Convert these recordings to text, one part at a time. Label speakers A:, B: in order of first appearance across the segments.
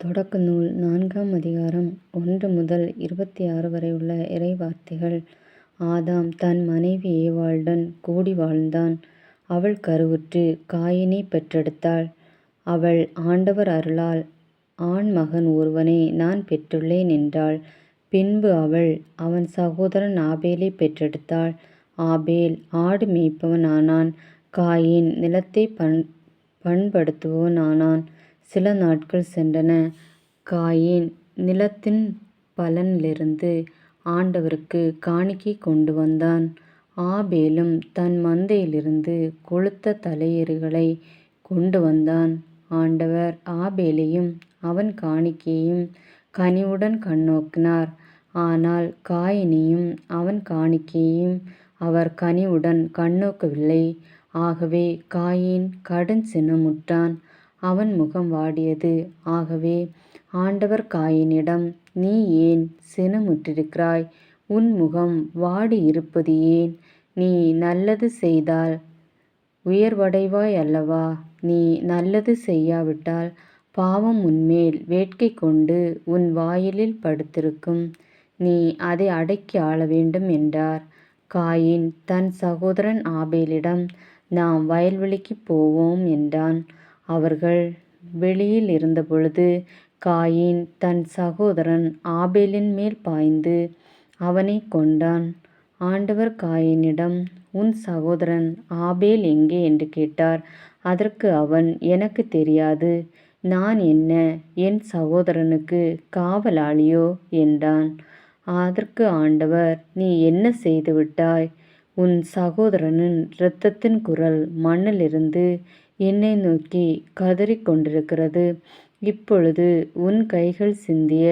A: தொடக்க நூல் நான்காம் அதிகாரம் ஒன்று முதல் இருபத்தி ஆறு வரை உள்ள இறைவார்த்தைகள் ஆதாம் தன் மனைவி ஏவாளுடன் கூடி வாழ்ந்தான். அவள் கருவுற்று காயினை பெற்றெடுத்தாள். அவள் ஆண்டவர் அருளால் ஆண் மகன் ஒருவனை நான் பெற்றுள்ளேன் என்றாள். பின்பு அவள் அவன் சகோதரன் ஆபேலை பெற்றெடுத்தாள். ஆபேல் ஆடு மேய்ப்பவன் ஆனான். காயின் நிலத்தை பண் பண்படுத்துபவன் ஆனான். சில நாட்கள் சென்றன. காயின் நிலத்தின் பலனிலிருந்து ஆண்டவருக்கு காணிக்கை கொண்டு வந்தான். ஆபேலும் தன் மந்தையிலிருந்து கொளுத்த தலையீறுகளை கொண்டு வந்தான். ஆண்டவர் ஆபேலையும் அவன் காணிக்கையும் கனிவுடன் கண்ணோக்கினார். ஆனால் காயினையும் அவன் காணிக்கையையும் அவர் கனிவுடன் கண்ணோக்கவில்லை. ஆகவே காயின் கடன் சின்னமுட்டான் அவன் முகம் வாடியது. ஆகவே ஆண்டவர் காயினிடம் நீ ஏன் சினமுற்றிருக்கிறாய்? உன் முகம் வாடி இருப்பது ஏன்? நீ நல்லது செய்தால் உயர்வடைவாய் அல்லவா? நீ நல்லது செய்யாவிட்டால் பாவம் உன்மேல் வேட்கை கொண்டு உன் வாயிலில் படுத்திருக்கும். நீ அதை அடக்கி ஆள வேண்டும் என்றார். காயின் தன் சகோதரன் ஆபேலிடம் நாம் வயல்வெளிக்குப் போவோம் என்றான். அவர்கள் வெளியில் இருந்தபொழுது காயின் தன் சகோதரன் ஆபேலின் மேல் பாய்ந்து அவனை கொண்டான் ஆண்டவர் காயினிடம் உன் சகோதரன் ஆபேல் எங்கே? என்று கேட்டார். அதற்கு அவன் எனக்கு தெரியாது. நான் என்ன என் சகோதரனுக்கு காவலாளியோ? என்றான். அதற்கு ஆண்டவர் நீ என்ன செய்துவிட்டாய்? உன் சகோதரனின் இரத்தத்தின் குரல் மண்ணிலிருந்து என்னை நோக்கி கதறிக் கொண்டிருக்கிறது. இப்பொழுது உன் கைகள் சிந்திய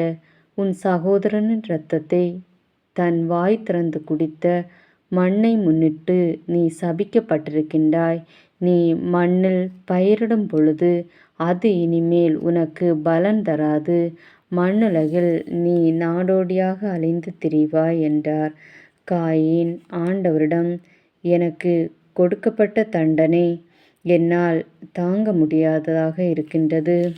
A: உன் சகோதரனின் இரத்தத்தை தன் வாய் திறந்து குடித்த மண்ணை முன்னிட்டு நீ சபிக்கப்பட்டிருக்கின்றாய். நீ மண்ணில் பயிரிடும் பொழுது அது இனிமேல் உனக்கு பலன் தராது. மண்ணுலகில் நீ நாடோடியாக அலைந்து திரிவாய் என்றார். காயின் ஆண்டவரிடம் எனக்கு கொடுக்கப்பட்ட தண்டனை என்னால் தாங்க முடியாததாக இருக்கின்றது.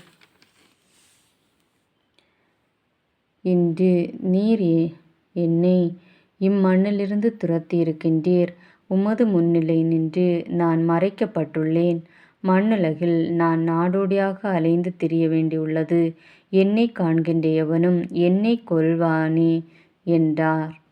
A: இன்று நீர் என்னை இம்மண்ணிலிருந்து துரத்தியிருக்கின்றீர். உமது முன்னிலை நின்று நான் மறைக்கப்பட்டுள்ளேன். மண்ணுலகில் நான் நாடோடியாக அலைந்து திரிய வேண்டியுள்ளது. என்னை காண்கின்ற எவனும் என்னை கொல்வானே என்றார்.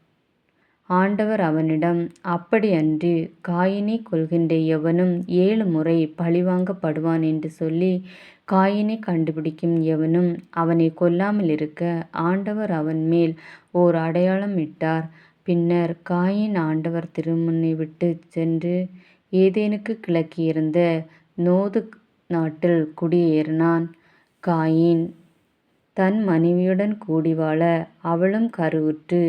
A: ஆண்டவர் அவனிடம் அப்படியன்று காயினை கொள்கின்ற கொல்கின்ற எவனும் ஏழுமுறை பழிவாங்கப்படுவான் என்று சொல்லி காயினை கண்டுபிடிக்கும் எவனும் அவனைக் கொல்லாமலிருக்க ஆண்டவர் அவன்மேல் ஓர் அடையாளம் இட்டார். பின்னர் காயீன் ஆண்டவர் திருமுனை விட்டுச் சென்று ஏதேனுக்குக் கிழக்கே இருந்த நோது நாட்டில் குடியேறினான். காயீன் தன் மனைவியுடன் கூடி வாழ அவளும் கருவுற்று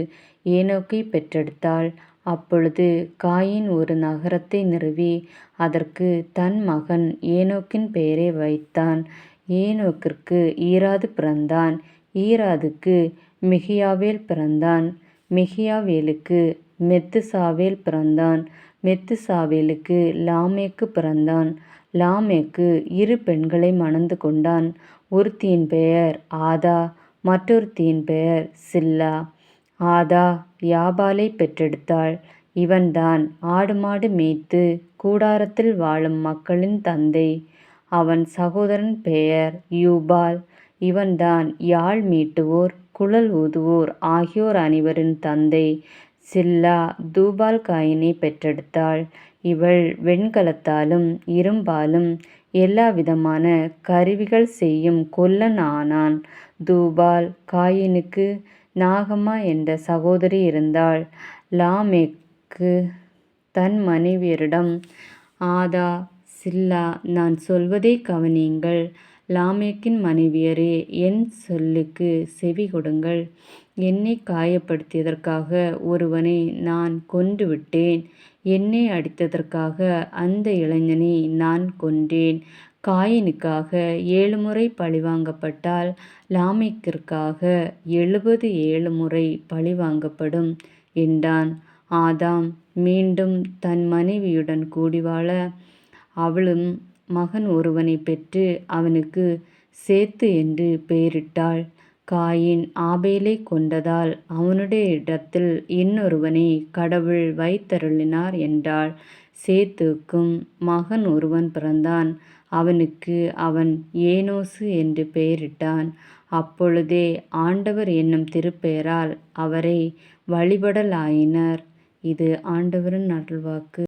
A: ஏனோக்கைப் பெற்றெடுத்தாள். அப்பொழுது காயீன் ஒரு நகரத்தை நிறுவி அதற்குத் தன் மகன் ஏனோக்கின் பெயரை வைத்தான். ஏனோக்கிற்கு ஈராது பிறந்தான். ஈராதுக்கு மிகியாவேல் பிறந்தான். மிகியாவேலுக்கு மெத்துசாவேல் பிறந்தான். மெத்துசாவேலுக்கு லாமேக்கு பிறந்தான். லாமேக்கு இரு பெண்களை மணந்து கொண்டான். ஒருத்தியின் பெயர் ஆதா மற்றொருத்தியின் பெயர் சில்லா. ஆதா யாபாலைப் பெற்றெடுத்தாள். இவன்தான் ஆடுமாடு மேய்த்துக் கூடாரத்தில் வாழும் மக்களின் தந்தை. அவன் சகோதரன் பெயர் யூபால். இவன்தான் யாழ் மீட்டுவோர் குழல் ஊதுவோர் ஆகியோர் அனைவரின் தந்தை. சில்லா தூபால் காயினை பெற்றெடுத்தாள். இவள் வெண்கலத்தாலும் இரும்பாலும் எல்லாவிதமான கருவிகள் செய்யும் கொல்லன் ஆனான். தூபால் காயினுக்கு நாகம்மா என்ற சகோதரி இருந்தாள். லாமேக்கு தன் மனைவியரிடம் ஆதா சில்லா நான் சொல்வதைக் கவனியுங்கள். லாமேக்கின் மனைவியரே என் சொல்லுக்குச் செவிகொடுங்கள். என்னை காயப்படுத்தியதற்காக ஒருவனை நான் கொன்றுவிட்டேன். என்னை அடித்ததற்காக அந்த இளைஞனை நான் கொன்றேன். ஏழு ஏழுமுறை பழிவாங்கப்பட்டால் லாமேக்கிற்காக எழுபது ஏழு முறை பழிவாங்கப்படும் என்றான். ஆதாம் மீண்டும் தன் மனைவியுடன் கூடி வாழ அவளும் மகன் ஒருவனைப் பெற்று அவனுக்கு சேத்து என்று பெயரிட்டாள். காயின் ஆபேலை கொண்டதால் அவனுடைய இடத்தில் இன்னொருவனை கடவுள் வைத்தருளினார் என்றாள். சேத்துக்கும் மகன் ஒருவன் பிறந்தான். அவனுக்கு அவன் ஏனோசு என்று பெயரிட்டான். அப்பொழுதே ஆண்டவர் என்னும் திருப்பெயரால் அவரை வழிபடலாயினர். இது ஆண்டவரின் அருள்வாக்கு